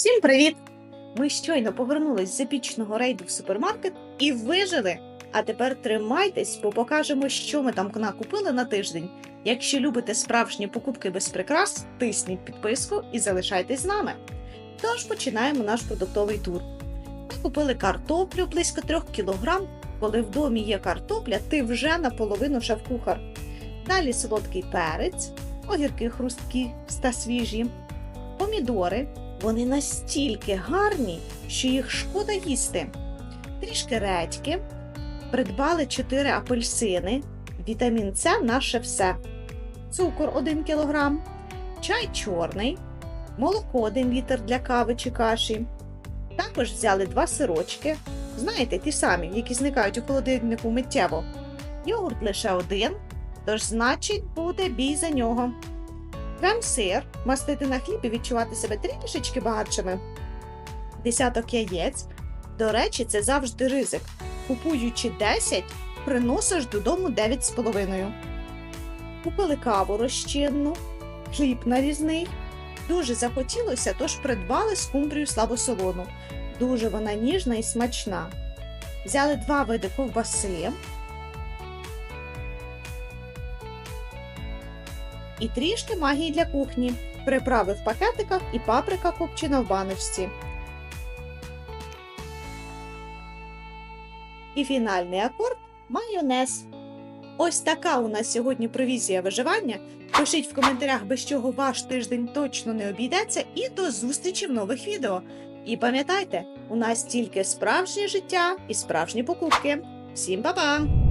Всім привіт! Ми щойно повернулись з епічного рейду в супермаркет і вижили. А тепер тримайтесь, бо покажемо, що ми там накупили на тиждень. Якщо любите справжні покупки без прикрас, тисніть підписку і залишайтесь з нами. Тож починаємо наш продуктовий тур. Ми купили картоплю близько 3 кг. Коли в домі є картопля, ти вже наполовину шеф-кухар. Далі солодкий перець, огірки хрусткі та свіжі, помідори. Вони настільки гарні, що їх шкода їсти. Трішки редьки, придбали 4 апельсини, вітамін С наше все, цукор 1 кг, чай чорний, молоко 1 літр для кави чи каші. Також взяли два сирочки, знаєте, ті самі, які зникають у холодильнику миттєво. Йогурт лише один, тож значить буде бій за нього. Крем-сир, мастити на хліб і відчувати себе трішечки багатшими. Десяток яєць. До речі, це завжди ризик. Купуючи 10, приносиш додому 9,5. Купили каву розчинну, хліб нарізний. Дуже захотілося, тож придбали скумбрію слабосолону. Дуже вона ніжна і смачна. Взяли два види ковбаси, і трішки магії для кухні. Приправи в пакетиках і паприка копчена в баночці. І фінальний акорд майонез. Ось така у нас сьогодні провізія виживання. Пишіть в коментарях, без чого ваш тиждень точно не обійдеться, і до зустрічі в нових відео. І пам'ятайте, у нас тільки справжнє життя і справжні покупки. Всім па-па!